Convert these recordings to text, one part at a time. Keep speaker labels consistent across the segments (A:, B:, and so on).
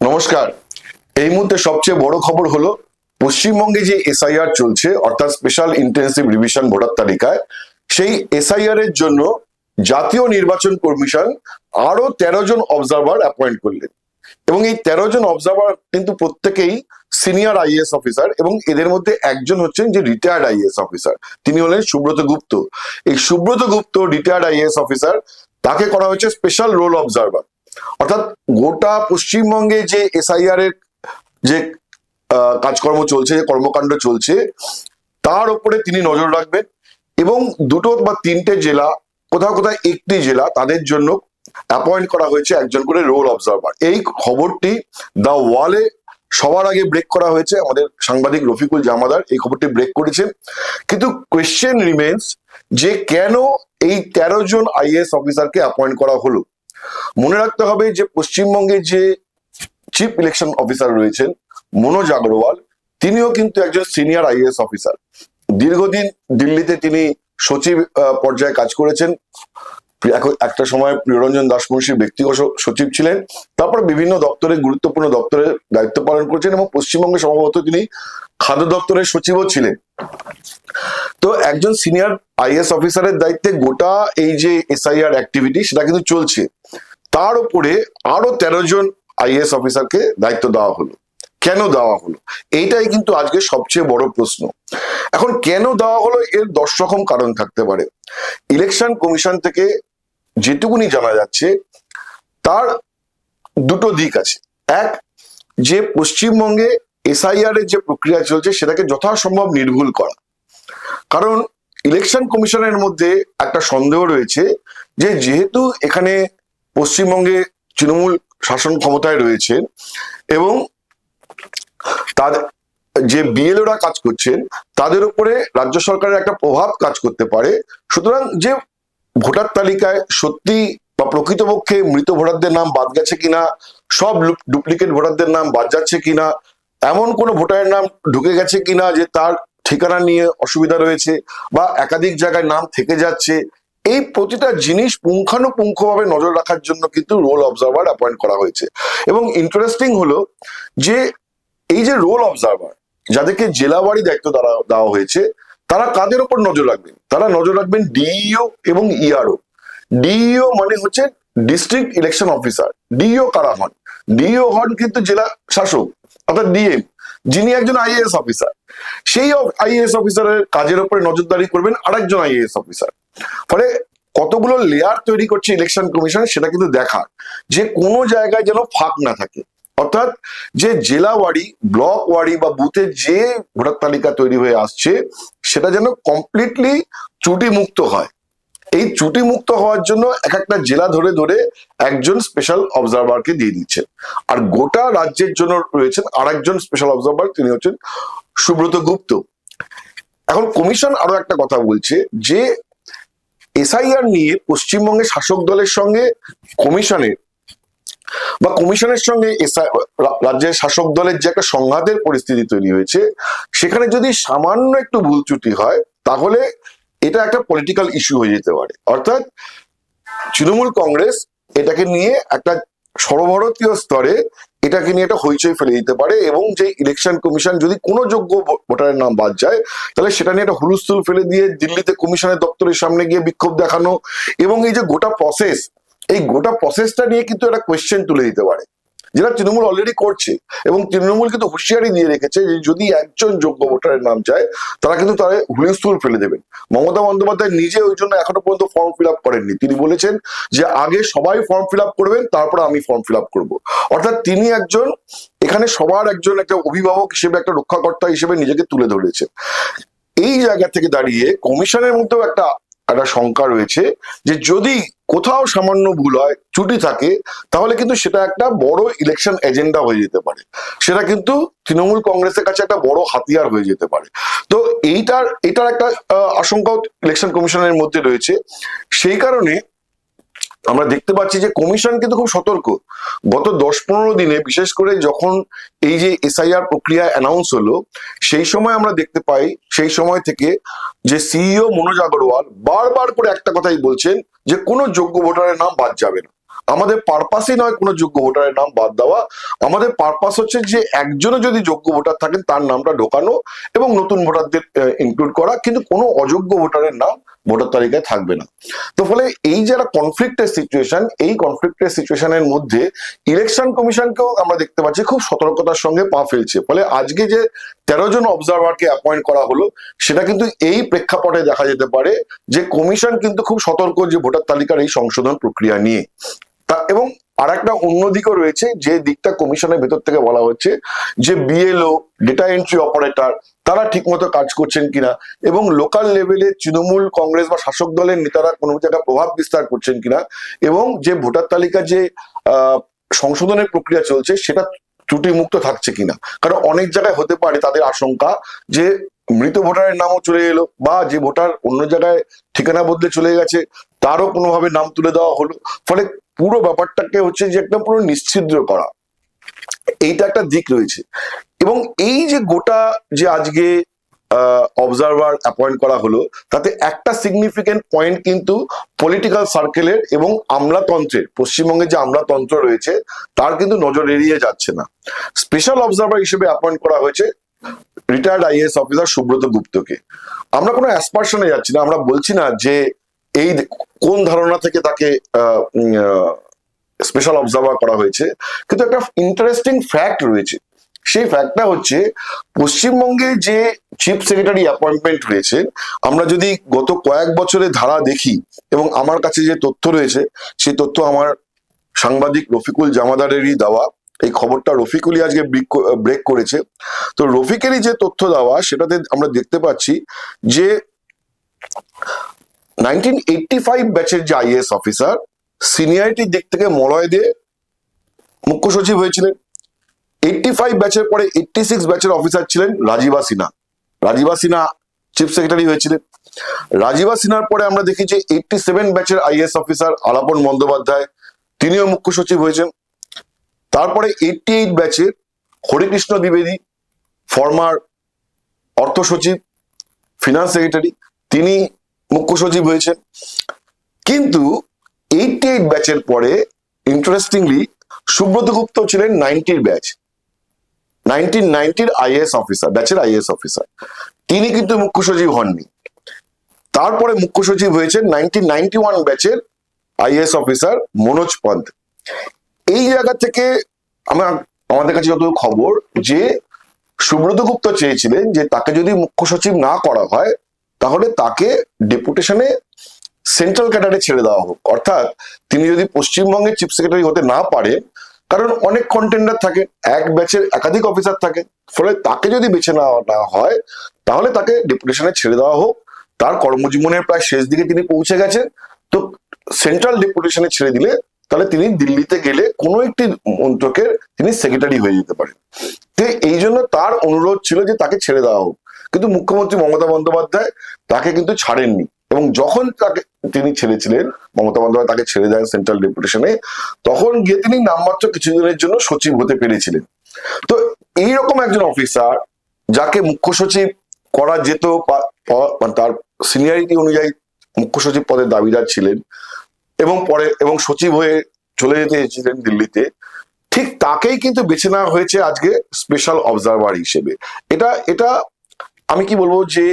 A: নমস্কার। এই মুহূর্তে সবচেয়ে বড় খবর হলো, পশ্চিমবঙ্গে যে এসআইআর চলছে, অর্থাৎ স্পেশাল ইন্টেন্সিভ রিভিশন ভোটার তালিকায়, সেই এসআইআর এর জন্য জাতীয় নির্বাচন কমিশন আরও তেরো জন অবজারভার অ্যাপয়েন্ট করলেন। এবং এই তেরো জন অবজারভার কিন্তু প্রত্যেকেই সিনিয়র আইএস অফিসার এবং এদের মধ্যে একজন হচ্ছেন যে রিটায়ার্ড আইএস অফিসার তিনি হলেন সুব্রত গুপ্ত। এই Subrata Gupta retired IAS officer তাকে করা হয়েছে স্পেশাল রোল অবজারভার অর্থাৎ গোটা পশ্চিমবঙ্গে যে এসআইআর এর যে কাজকর্ম চলছে, যে কর্মকাণ্ড চলছে, তার উপরে তিনি নজর রাখবেন এবং দুটো বা তিনটে জেলা, কোথাও কোথাও একটি জেলা তাদের জন্য অ্যাপয়েন্ট করা হয়েছে একজন করে রোল অবজারভার এই খবরটি দ্য ওয়ালে সবার আগে ব্রেক করা হয়েছে, আমাদের সাংবাদিক রফিকুল জামাদার এই খবরটি ব্রেক করেছেন। কিন্তু কোয়েশ্চেন রিমেন্স যে কেন এই তেরো জন আইএস অফিসারকে অ্যাপয়েন্ট করা হলো? মনে রাখতে হবে যে পশ্চিমবঙ্গে যে চিফ ইলেকশন অফিসার রয়েছেন মনোজ আগরওয়াল, তিনিও কিন্তু একজন সিনিয়র আইএস অফিসার। দীর্ঘদিন দিল্লিতে তিনি সচিব পর্যায়ে কাজ করেছেন। একটা সময় প্রিয়রঞ্জন দাসমুন্সির ব্যক্তিগত সচিব ছিলেন। তারপর বিভিন্ন দপ্তরে, গুরুত্বপূর্ণ দপ্তরে দায়িত্ব পালন করেছেন এবং পশ্চিমবঙ্গে সম্ভবত তিনি খাদ্য দপ্তরের সচিবও ছিলেন। তো একজন সিনিয়র আইএস অফিসারের দায়িত্বে গোটা এই যে এসআইআর অ্যাক্টিভিটি সেটা কিন্তু চলছে। তার উপরে আরও তেরো জন আইএস অফিসারকে দায়িত্ব দেওয়া হলো। কেন দেওয়া হলো? এইটাই কিন্তু আজকে সবচেয়ে বড় প্রশ্ন। এখন কেন দেওয়া হলো এর দশ রকম কারণ থাকতে পারে। ইলেকশন কমিশন থেকে যেটুকুনি জানা যাচ্ছে, তার দুটো দিক আছে। এক, যে পশ্চিমবঙ্গে এসআইআর এর যে প্রক্রিয়া চলছে, সেটাকে যথাসম্ভব নির্ভুল করা। কারণ ইলেকশন কমিশনের মধ্যে একটা সন্দেহ রয়েছে যে, যেহেতু এখানে পশ্চিমবঙ্গে তৃণমূল শাসন ক্ষমতায় রয়েছে এবং তাদের যে বিএলওরা কাজ করছেন, তাদের উপরে রাজ্য সরকারের একটা প্রভাব কাজ করতে পারে। সুতরাং যে ভোটার তালিকায় সত্যি বা প্রকৃতপক্ষে মৃত ভোটারদের নাম বাদ গেছে কিনা, সব ডুপ্লিকেট ভোটারদের নাম বাদ যাচ্ছে কিনা, এমন কোনো ভোটারের নাম ঢুকে গেছে কিনা যে তার ঠিকানা নিয়ে অসুবিধা রয়েছে বা একাধিক জায়গায় নাম থেকে যাচ্ছে, এই প্রতিটা জিনিস পুঙ্খানুপুঙ্খভাবে নজর রাখার জন্য কিন্তু রোল অবজারভার অ্যাপয়েন্ট করা হয়েছে। এবং ইন্টারেস্টিং হলো যে এই যে রোল অবজারভার যাদেরকে জেলাবাড়ি দায়িত্ব দেওয়া দেওয়া হয়েছে, তারা কাদের উপর নজর রাখবেন তারা নজর রাখবেন ডিইও এবং ইআরও ডিইও মানে হচ্ছে ডিস্ট্রিক্ট ইলেকশন অফিসার ডিইও কারা হন? ডিইও হন কিন্তু জেলা শাসক, অর্থাৎ ডিএম যিনি একজন আইএএস অফিসার সেই আইএএস অফিসারের কাজের উপরে নজরদারি করবেন আরেকজন আইএএস অফিসার ফলে কতগুলো লেয়ার তৈরি করছে ইলেকশন কমিশন সেটা কিন্তু দেখার। যে কোনো জায়গায় যেন ফাঁক না থাকে। অর্থাৎ যে জেলা ওয়ারি ব্লক ওয়ারি বা বুথের যে ভোটার তালিকা তৈরি হয়ে আসছে, সেটা যেন কমপ্লিটলি ত্রুটি মুক্ত হয়। এই ত্রুটি মুক্ত হওয়ার জন্য এক একটা জেলা ধরে ধরে একজন স্পেশাল অবজারভারকে দিয়ে দিচ্ছেন। আর গোটা রাজ্যের জন্য রয়েছেন আর একজন স্পেশাল অবজারভার তিনি হচ্ছেন সুব্রত গুপ্ত। এখন কমিশন আরও একটা কথা বলছে যে এসআইআর নিয়ে পশ্চিমবঙ্গের শাসক দলের সঙ্গে কমিশনের বা কমিশনের সঙ্গে রাজ্যের শাসক দলের যে একটা সংঘাতের পরিস্থিতি তৈরি হয়েছে, সেখানে যদি সামান্য একটু ভুল ত্রুটি হয়, তাহলে এটা একটা পলিটিক্যাল ইস্যু হয়ে যেতে পারে। অর্থাৎ তৃণমূল কংগ্রেস এটাকে নিয়ে একটা সর্বভারতীয় স্তরে এটাকে নিয়ে একটা হইচই ফেলে দিতে পারে এবং যে ইলেকশন কমিশন যদি কোনো যোগ্য ভোটারের নাম বাদ যায়, তাহলে সেটা নিয়ে একটা হুলস্থুল ফেলে দিয়ে দিল্লিতে কমিশনের দপ্তরের সামনে গিয়ে বিক্ষোভ দেখানো এবং এই যে গোটা প্রসেস এই গোটা প্রসেসটা নিয়ে কিন্তু একটা কোয়েশ্চেন তুলে দিতে পারে। যেটা তৃণমূল অলরেডি করছে এবং তৃণমূল কিন্তু হুঁশিয়ারি দিয়ে রেখেছে যে যদি একজন যোগ্য ভোটারের নাম চায়, তারা কিন্তু তারা হুলিস্থুল ফেলে দেবেন। মমতা বন্দ্যোপাধ্যায় নিজে ওই জন্য এখনও পর্যন্ত ফর্ম ফিল করেননি। তিনি বলেছেন যে আগে সবাই ফর্ম ফিল আপ করবেন, তারপর আমি ফর্ম ফিল আপ করব। অর্থাৎ তিনি একজন, এখানে সবার একজন একটা অভিভাবক হিসেবে, একটা রক্ষাকর্তা হিসেবে নিজেকে তুলে ধরেছে এই জায়গা থেকে দাঁড়িয়ে কমিশনের মধ্যেও একটা একটা শঙ্কা রয়েছে যে যদি কোথাও সামান্য ভুল হয় ছুটি থাকে, তাহলে কিন্তু সেটা একটা বড় ইলেকশন এজেন্ডা হয়ে যেতে পারে। সেটা কিন্তু তৃণমূল কংগ্রেসের কাছে একটা বড় হাতিয়ার হয়ে যেতে পারে। তো এইটার, এটার একটা আশঙ্কাও ইলেকশন কমিশনের মধ্যে রয়েছে। সেই কারণে আমরা দেখতে পাচ্ছি যে কমিশন কিন্তু খুব সতর্ক। গত দশ পনেরো দিনে বিশেষ করে যখন এই যে এসআইআর প্রক্রিয়া অ্যানাউন্স হলো, সেই সময় আমরা দেখতে পাই, সেই সময় থেকে যে সিইও মনোজ আগরওয়াল বারবার করে একটা কথাই বলছেন যে কোনো যোগ্য ভোটারের নাম বাদ যাবে না। আমাদের পারপাসই নয় কোনো যোগ্য ভোটারের নাম বাদ দেওয়া। আমাদের পারপাস হচ্ছে যে একজনও যদি যোগ্য ভোটার থাকেন, তার নামটা ঢোকানো এবং নতুন ভোটারদের ইনক্লুড করা। কিন্তু কোনো অযোগ্য ভোটারের নাম ভোটার তালিকায় থাকবে না। তো ফলে এই যারা কনফ্লিক্টের সিচুয়েশন এই কনফ্লিক্টের সিচুয়েশনের মধ্যে ইলেকশন কমিশনকেও আমরা দেখতে পাচ্ছি খুব সতর্কতার সঙ্গে পা ফেলছে। ফলে আজকে যে তেরো জন অবজারভারকে অ্যাপয়েন্ট করা হলো, সেটা কিন্তু এই প্রেক্ষাপটে দেখা যেতে পারে যে কমিশন কিন্তু খুব সতর্ক যে ভোটার তালিকার এই সংশোধন প্রক্রিয়া নিয়ে। তা এবং আর একটা অন্যদিকও রয়েছে, যে দিকটা কমিশনের ভেতর থেকে বলা হচ্ছে যে বিএলও ডেটা এন্ট্রি অপারেটর তারা ঠিকমতো কাজ করছেন কিনা এবং লোকাল লেভেলে তৃণমূল কংগ্রেস বা শাসক দলের নেতারা কোনো জায়গায় প্রভাব বিস্তার করছেন কিনা এবং যে ভোটার তালিকা যে সংশোধনের প্রক্রিয়া চলছে সেটা ত্রুটি মুক্ত থাকছে কিনা। কারণ অনেক জায়গায় হতে পারে তাদের আশঙ্কা যে মৃত ভোটারের নামও চলে এলো বা যে ভোটার অন্য জায়গায় ঠিকানা বদলে চলে গেছে, তারও কোনোভাবে নাম তুলে দেওয়া হলো। ফলে পুরো ব্যাপারটাকে হচ্ছে যে একদম পুরো নিশ্চিদ্র করা। এইটা একটা দিক রয়েছে। এবং এই যে গোটা যে আজকে অবজারভার অ্যাপয়েন্ট করা হলো, তাতে একটা সিগনিফিকেন্ট পয়েন্ট কিন্তু পলিটিক্যাল সার্কেলের এবং আমলাতন্ত্রের, পশ্চিমবঙ্গে যে আমলাতন্ত্র রয়েছে, তার কিন্তু নজর এড়িয়ে যাচ্ছে না। স্পেশাল অবজারভার হিসেবে অ্যাপয়েন্ট করা হয়েছে রিটায়ার্ড আইএস অফিসার সুব্রত গুপ্তকে। আমরা কোনো অ্যাসপারশনে যাচ্ছি না, আমরা বলছি না যে এই কোন ধারণা থেকে তাকে স্পেশাল অবজার্ভার করা হয়েছে? কিন্তু একটা ইন্টারেস্টিং ফ্যাক্ট রয়েছে। সেই ফ্যাক্টটা হচ্ছে, পশ্চিমবঙ্গে যে চিফ সেক্রেটারি অ্যাপয়েন্টমেন্ট হয়েছে, আমরা যদি গত কয়েক বছরের ধারা দেখি, এবং আমার কাছে যে তথ্য রয়েছে, সেই তথ্য আমার সাংবাদিক রফিকুল জামাদারেরই দেওয়া। এই খবরটা রফিকুলই আজকে ব্রেক করেছে। তো রফিকেরই যে তথ্য দেওয়া, সেটাতে আমরা দেখতে পাচ্ছি যে নাইনটিন এইটটি ফাইভ ব্যাচের যে আইএস অফিসার, সিনিয়রিটির দিক থেকে মলয় দে মুখ্য সচিব হয়েছিলেন। এইটটি ফাইভ ব্যাচের পরে এইটটি সিক্স ব্যাচের অফিসার ছিলেন রাজীবা সিনহা। রাজীবা সিনহা চিফ সেক্রেটারি হয়েছিলেন। রাজীবা সিনহার পরে আমরা দেখি যে এইটটি সেভেন ব্যাচের আইএস অফিসার আলাপন বন্দ্যোপাধ্যায়, তিনিও মুখ্য সচিব হয়েছেন। তারপরে এইটটি এইট ব্যাচের হরিকৃষ্ণ দ্বিবেদী ফর্মার অর্থ সচিব ফিনান্স সেক্রেটারি তিনি মুখ্য সচিব হয়েছেন কিন্তু এইটটি এইট ব্যাচের পরে ইন্টারেস্টিংলি সুব্রত গুপ্ত ছিলেন নাইনটির ব্যাচ নাইনটিন নাইনটির আইএস অফিসার ব্যাচের আইএস অফিসার তিনি কিন্তু মুখ্য সচিব হননি। তারপরে মুখ্য সচিব হয়েছেন নাইনটিন নাইনটি ওয়ান ব্যাচের আইএস অফিসার মনোজ পন্থ। এই জায়গা থেকে আমার, আমাদের কাছে যত খবর যে সুব্রত গুপ্ত চেয়েছিলেন যে তাকে যদি মুখ্য সচিব না করা হয় তাহলে তাকে ডেপুটেশনে সেন্ট্রাল ক্যাডারে ছেড়ে দেওয়া হোক। অর্থাৎ তিনি যদি পশ্চিমবঙ্গের চিফ সেক্রেটারি হতে না পারে, কারণ অনেক কন্টেন্ডার থাকে, এক ব্যাচের একাধিক অফিসার থাকে, ফলে তাকে যদি বেছে নেওয়া হয়, তাহলে তাকে ডেপুটেশনে ছেড়ে দেওয়া হোক। তার কর্মজীবনের প্রায় শেষ দিকে তিনি পৌঁছে গেছেন। তো সেন্ট্রাল ডেপুটেশনে ছেড়ে দিলে তাহলে তিনি দিল্লিতে গেলে কোনো একটি মন্ত্রকের তিনি সেক্রেটারি হয়ে যেতে পারেন। তো এই জন্য তার অনুরোধ ছিল যে তাকে ছেড়ে দেওয়া হোক। কিন্তু মুখ্যমন্ত্রী মমতা বন্দ্যোপাধ্যায় তাকে কিন্তু ছাড়েননি। এবং যখন তাকে তিনি ছেড়েছিলেন, মমতা বন্দ্যোপাধ্যায় তাকে ছেড়ে দেন সেন্ট্রাল ডেপুটেশনে, তখন গিয়ে তিনি নামমাত্র কিছুদিনের জন্য সচিব হতে পেরেছিলেন। তো এইরকম একজন অফিসার যাকে মুখ্য সচিব করা যেত মানে তার সিনিয়রিটি অনুযায়ী মুখ্য সচিব পদের দাবিদার ছিলেন এবং পরে, এবং সচিব হয়ে চলে যেতে এসেছিলেন দিল্লিতে, ঠিক তাকেই কিন্তু বেছে নেওয়া হয়েছে আজকে স্পেশাল অবজারভার হিসেবে। এটা এটা আমি কি বলব যে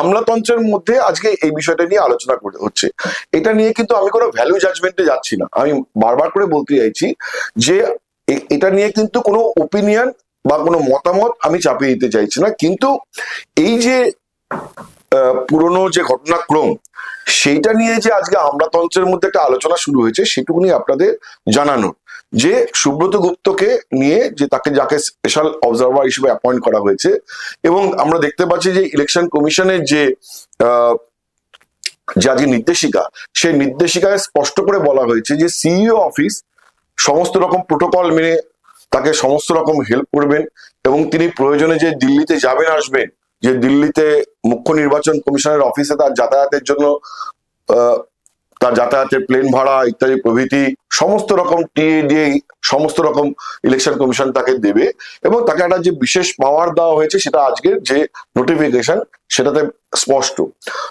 A: আমলাতন্ত্রের মধ্যে আজকে এই বিষয়টা নিয়ে আলোচনা করে হচ্ছে। এটা নিয়ে কিন্তু আমি কোনো ভ্যালু জাজমেন্টে যাচ্ছি না। আমি বারবার করে বলতে চাইছি যে এটা নিয়ে কিন্তু কোনো ওপিনিয়ন বা কোনো মতামত আমি চাপিয়ে দিতে চাইছি না। কিন্তু এই যে পুরনো যে ঘটনাক্রম, সেইটা নিয়ে যে আজকে আমলাতন্ত্রের মধ্যে একটা আলোচনা শুরু হয়েছে সেটুকুনি আপনাদের জানানো যে সুব্রত গুপ্তকে নিয়ে যে তাকে যাকে স্পেশাল অবজারভার হিসেবে অ্যাপয়েন্ট করা হয়েছে এবং আমরা দেখতে পাচ্ছি যে ইলেকশন কমিশনের যে যে নির্দেশিকা, সেই নির্দেশিকায় স্পষ্ট করে বলা হয়েছে যে সিইও অফিস সমস্ত রকম প্রোটোকল মেনে তাকে সমস্ত রকম হেল্প করবেন এবং তিনি প্রয়োজনে যে দিল্লিতে যাবেন, আসবেন, যে দিল্লিতে মুখ্য নির্বাচন কমিশনের অফিসে তার যাতায়াতের জন্য তার যাতায়াতের প্লেন ভাড়া ইত্যাদি প্রভৃতি সমস্ত রকম টিএ সমস্ত রকম ইলেকশন কমিশন তাকে দেবে এবং তাকে একটা যে বিশেষ পাওয়ার দেওয়া হয়েছে সেটা আজকের যে নোটিফিকেশন সেটাতে স্পষ্ট।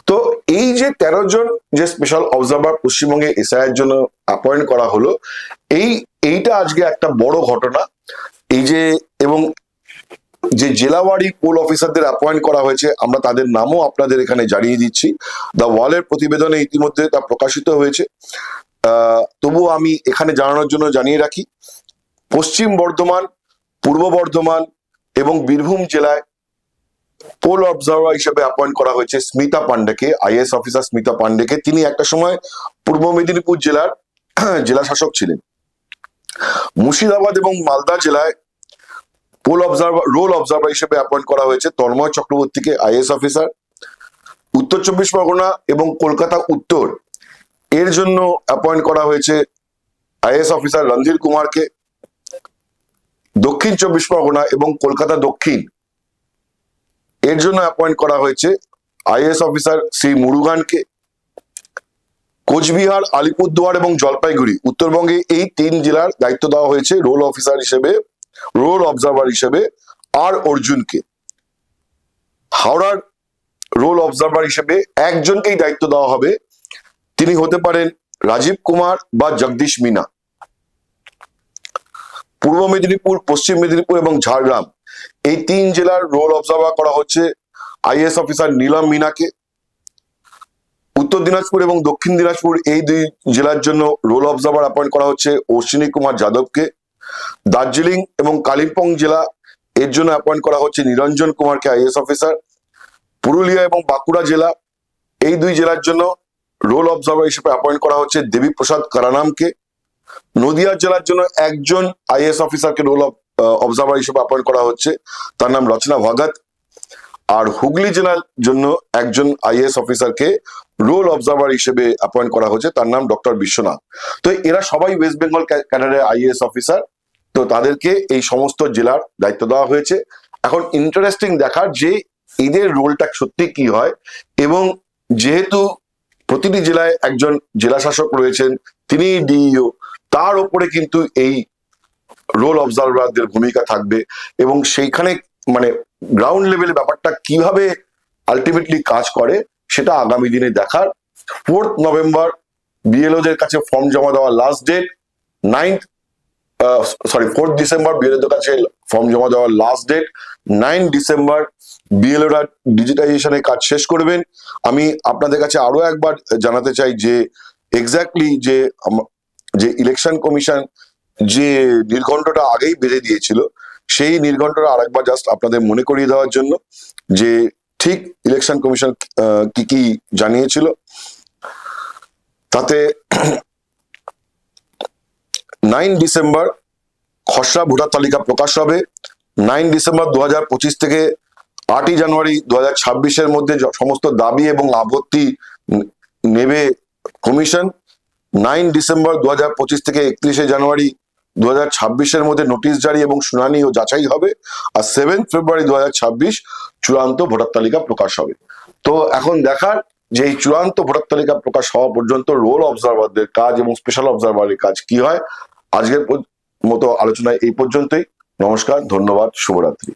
A: তো এই যে তেরো জন যে স্পেশাল অবজারভার পশ্চিমবঙ্গে এসআই এর জন্য অ্যাপয়েন্ট করা হলো, এই, এইটা আজকে একটা বড় ঘটনা। এই যে, এবং যে জেলাওয়ারি পোল অফিসারদের অ্যাপয়েন্ট করা হয়েছে, আমরা তাদের নামও আপনাদের এখানে জানিয়ে দিচ্ছি। দ্য ওয়ালের প্রতিবেদনে ইতিমধ্যে তা প্রকাশিত হয়েছে। তবুও আমি এখানে জানানোর জন্য জানিয়ে রাখি, পশ্চিম বর্ধমান, পূর্ব বর্ধমান এবং বীরভূম জেলায় পোল অবজার্ভার হিসেবে অ্যাপয়েন্ট করা হয়েছে স্মিতা পান্ডেকে আইএস অফিসার স্মিতা পান্ডেকে তিনি একটা সময় পূর্ব মেদিনীপুর জেলার জেলা শাসক ছিলেন। মুর্শিদাবাদ এবং মালদা জেলায় পোল অবজারভার রোল অবজারভার হিসেবে অ্যাপয়েন্ট করা হয়েছে তন্ময় চক্রবর্তীকে আইএস অফিসার উত্তর চব্বিশ পরগনা এবং কলকাতা উত্তর। এর জন্য অ্যাপয়েন্ট করা হয়েছে আইএস অফিসার রণধীর কুমারকে। দক্ষিণ চব্বিশ পরগনা এবং কলকাতা দক্ষিণ। এর জন্য অ্যাপয়েন্ট করা হয়েছে আইএস অফিসার শ্রী মুরুগানকে। কোচবিহার, আলিপুরদুয়ার এবং জলপাইগুড়ি, উত্তরবঙ্গে এই তিন জেলার দায়িত্ব দেওয়া হয়েছে রোল অফিসার হিসেবে। রোল অবজারভার হিসেবে আর অর্জুনকে। হাওড়ার রোল অবজারভার হিসেবে একজনকেই দায়িত্ব দেওয়া হবে। তিনি হতে পারেন রাজীব কুমার বা জগদীশ মিনা। পূর্ব মেদিনীপুর, পশ্চিম মেদিনীপুর এবং ঝাড়গ্রাম। এই তিন জেলার রোল অবজার্ভার করা হচ্ছে আইএস অফিসার নীলম মিনাকে। উত্তর দিনাজপুর এবং দক্ষিণ দিনাজপুর এই দুই জেলার জন্য রোল অবজার্ভার অ্যাপয়েন্ট করা হচ্ছে অশ্বিনী কুমার যাদবকে। দার্জিলিং এবং কালিম্পং জেলা এর জন্য অ্যাপয়েন্ট করা হচ্ছে নিরঞ্জন কুমারকে আইএস অফিসার পুরুলিয়া এবং বাঁকুড়া জেলা এই দুই জেলার জন্য রোল অবজার্ভার হিসেবে অ্যাপয়েন্ট করা হচ্ছে দেবী প্রসাদ কারানামকে। নদিয়া জেলার জন্য একজন আইএস অফিসারকে রোল অবজার্ভার হিসেবে অ্যাপয়েন্ট করা হচ্ছে, তার নাম রচনা ভগত। আর হুগলি জেলার জন্য একজন আইএস অফিসারকে রোল অবজার্ভার হিসেবে অ্যাপয়েন্ট করা হচ্ছে, তার নাম ডক্টর বিশ্বনাথ। তো এরা সবাই ওয়েস্ট বেঙ্গল ক্যাডারের আইএস অফিসার তো তাদেরকে এই সমস্ত জেলার দায়িত্ব দেওয়া হয়েছে। এখন ইন্টারেস্টিং দেখার যে এদের রোলটা সত্যি কি হয় এবং যেহেতু প্রতিটি জেলায় একজন জেলা শাসক রয়েছেন, তিনি ডিইও তার উপরে কিন্তু এই রোল অবজারভারদের ভূমিকা থাকবে এবং সেইখানে মানে গ্রাউন্ড লেভেলে ব্যাপারটা কীভাবে আলটিমেটলি কাজ করে সেটা আগামী দিনে দেখার। ফোর্থ নভেম্বর বিএলওদের কাছে ফর্ম জমা দেওয়ার last date ninth sorry fourth December বিএলওদের কাছে ফর্ম জমা দেওয়ার লাস্ট ডেট নাইন ডিসেম্বর বিএলওরা ডিজিটাইজেশনের কাজ শেষ করবেন। আমি আপনাদের কাছে আরও একবার জানাতে চাই যে এক্স্যাক্টলি যে যে ইলেকশন কমিশন যে নির্ঘণ্টটা আগেই বেঁধে দিয়েছিল, সেই নির্ঘণ্টটা আরেকবার জাস্ট আপনাদের মনে করিয়ে দেওয়ার জন্য যে ঠিক ইলেকশন কমিশন কি কি জানিয়েছিল। তাতে নাইন ডিসেম্বর খসড়া ভোটার তালিকা প্রকাশ হবে। নাইন ডিসেম্বর দু থেকে আটই জানুয়ারি দু হাজার মধ্যে সমস্ত দাবি এবং আপত্তি নেবে কমিশন। নাইন ডিসেম্বর দু থেকে একত্রিশে জানুয়ারি দু হাজার মধ্যে নোটিশ জারি এবং শুনানি ও যাচাই হবে। আর সেভেন ফেব্রুয়ারি দু হাজার ছাব্বিশ চূড়ান্ত ভোটার তালিকা প্রকাশ হবে। তো এখন দেখার যে এই চূড়ান্ত ভোটার তালিকা প্রকাশ হওয়া পর্যন্ত রোল অবজারভারদের কাজ এবং স্পেশাল অবজারভারের কাজ কি হয় আজকের মতো আলোচনায় এই পর্যন্তই। নমস্কার ধন্যবাদ শুভরাত্রি।